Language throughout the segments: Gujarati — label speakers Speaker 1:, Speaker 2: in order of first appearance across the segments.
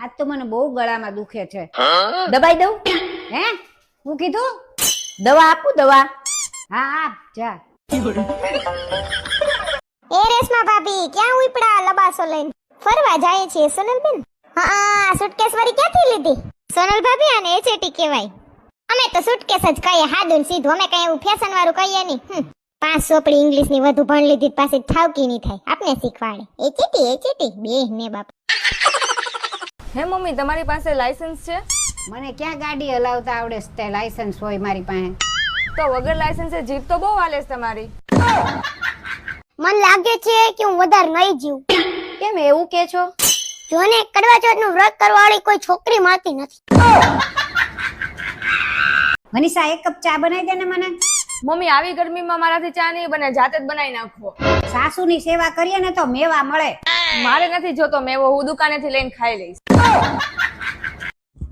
Speaker 1: આજ તો મને બહુ ગળામાં દુખે છે. દબાઈ દઉં? હે? હું કીધું? દવા આપું દવા? હા આપ જા.
Speaker 2: એ રેશમા ભાભી ક્યાં ઉપડા લબાસો લઈને? ફરવા જાય છે સોનલબેન? હા સુટકેસ વાળી ક્યાંથી લીધી? સોનલ ભાભી આને એચએટી કહેવાય. અમે તો સુટકેસ જ કહીએ હાદું સીધું. અમે કઈ એવું ફેશન વાળું કહીએ નહીં. પાંચ સોપડી ઇંગ્લિશની વધુ ભણ લીધી પાછી ઠાવકી નહીં થાય. આપને શીખવાડે. એચએટી એચએટી બે ને બાપ.
Speaker 3: હે મમ્મી તમારી પાસે લાયસન્સ છે?
Speaker 1: મને ક્યાં ગાડી હલાવતા આવડે છે તે લાયસન્સ હોય મારી પાસે?
Speaker 3: તો વગર લાયસન્સે જીપ તો બહુ હાલે છે તમારી.
Speaker 2: મન લાગે છે કે હું વધારે નહીં જીવ.
Speaker 1: કેમ એવું કે છો?
Speaker 2: જો ને કડવા ચોથનું વ્રત કરવા વાળી કોઈ છોકરી મળતી નથી.
Speaker 1: મનીષા એક કપ ચા બનાવી દે ને મને.
Speaker 3: મમ્મી આવી ગરમીમાં મારાથી ચા નહીં બને જાતે જ બનાવી નાખવો
Speaker 1: સાસુની સેવા કરીએ ને તો મેવા મળે.
Speaker 3: મારે નથી જોતો મેવો હું દુકાનેથી લઈને ખાઈ લઈશ.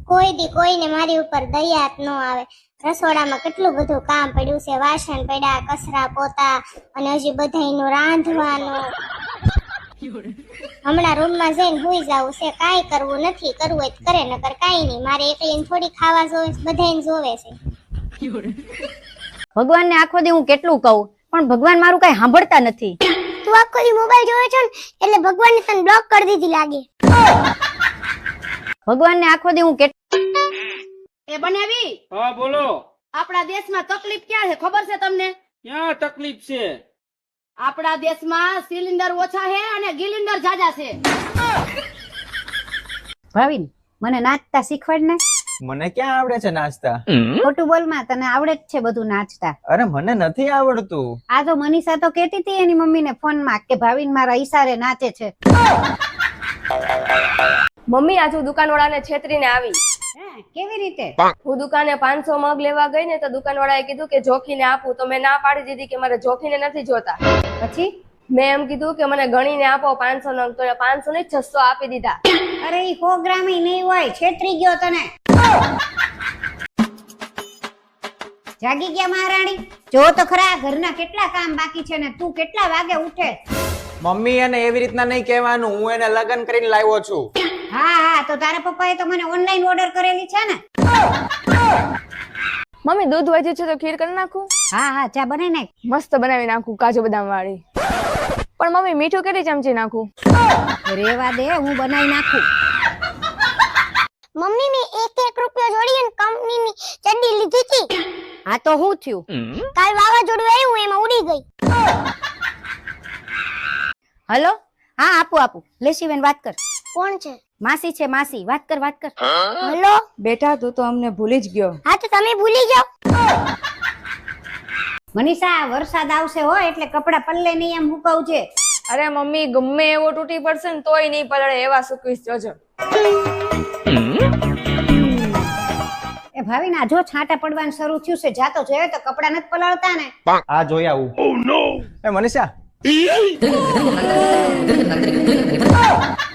Speaker 2: કોઈ દી કોઈને મારી ઉપર દયા જ ન આવે. રસોડામાં કેટલું બધું કામ પડ્યું છે. વાસણ પડ્યા કસરા પોતા અને હજી બધાયનું રાંધવાનું. હમણાં રૂમમાં જઈને હુઈ જાવું છે. કાંઈ કરવું નથી. કરવું હોય કરે નકર કાંઈ નહીં. મારે એકલીને થોડી ખાવા જોવે છે જોવે છે.
Speaker 1: ભગવાનને આખો દી હું કેટલું કહું પણ ભગવાન મારું કઈ સાંભળતા નથી.
Speaker 2: તું આખો દી મોબાઈલ જોવે છે ને એટલે ભગવાનને તને બ્લોક કરી દીધી લાગે.
Speaker 1: ભગવાનને આખો દી હું કેટલું
Speaker 4: એ બનાવી?
Speaker 5: હા બોલો.
Speaker 4: આપણા દેશમાં તકલીફ ક્યાં છે? ખબર છે તમને?
Speaker 5: ક્યાં તકલીફ છે?
Speaker 4: આપણા દેશમાં સિલિન્ડર ઓછા છે અને ગિલિન્ડર જાજા છે.
Speaker 1: ભાવિન મને નાચતા શીખવાડ ને.
Speaker 6: મને ક્યાં આવડે છે નાચતા?
Speaker 1: ખોટું બોલમાં તને આવડે જ છે બધું નાચતા.
Speaker 6: અરે મને નથી આવડતું.
Speaker 1: આ તો મનીષા તો કેતી હતી એની મમ્મીને ફોનમાં કે ભાવિન મારા ઈશારે નાચે છે.
Speaker 3: મમ્મી આજે હું દુકાનવાળાને છેતરીને આવી.
Speaker 1: હે, કેવી રીતે?
Speaker 3: હું દુકાને પાંચસો મગ લેવા ગઈ ને તો દુકાનવાળાએ કીધું કે જોખીને આપું. તો મેં ના પાડી દીધી કે મારે જોખીને નથી જોતા.
Speaker 1: પછી?
Speaker 3: મેં એમ કીધું કે મને ગણીને આપો પાંચસો નંગ તો પાંચસો ને છસો આપી દીધા.
Speaker 1: અરે ઈ સો ગ્રામ નહીં હોય છેતરી ગયો તને. જાગી ગયા મહારાણી? જો તો ખરા ઘરના કેટલા કામ બાકી છે ને તું કેટલા વાગે ઉઠે?
Speaker 6: મમ્મી એને એવી રીતના નહીં કહેવાનું હું એને લગ્ન કરીને લાવ્યો છું.
Speaker 1: હા હા તો તારા પપ્પાએ તો મને ઓનલાઈન ઓર્ડર કરેલી છે ને.
Speaker 3: મમ્મી દૂધ વધ્યું છે તો ખીર કરી નાખું?
Speaker 1: હા હા ચા બનાવી નાખ.
Speaker 3: મસ્ત બનાવી નાખું કાજુ બદામ વાળી. પણ મમ્મી મીઠું કેટલી ચમચી નાખું?
Speaker 1: રેવા દે હું બનાવી નાખું.
Speaker 2: મમ્મી મેં એક એક રૂપિયો જોડીને કંપનીની ચડ્ડી લીધી હતી.
Speaker 1: આ તો હું થયું?
Speaker 2: કાલ વાવાઝોડું આવ્યું એમાં ઉડી ગઈ.
Speaker 1: હલો? હા આપું આપું. લેસીબેન વાત કર.
Speaker 2: કોણ છે?
Speaker 1: માસી છે માસી. વાત કર વાત કર.
Speaker 2: હેલો?
Speaker 3: બેટા તું તો અમને ભૂલી જ ગયો.
Speaker 2: હા તો તમે ભૂલી જાઓ.
Speaker 1: મનીષા વરસાદ આવશે હો એટલે કપડા પલ્લે નહીં એમ હુકવજે
Speaker 3: અરે મમ્મી ગમે એવો તૂટી પડશે ને તોય નહીં પલળે એવા સુકવીશ જોજો
Speaker 1: એ ભાવિના જો છાંટા પડવાનું શરૂ થયું છે જાતો જોયો તો કપડા નથી પલળતા ને.
Speaker 6: આ જોઈ નો એ મનીષા.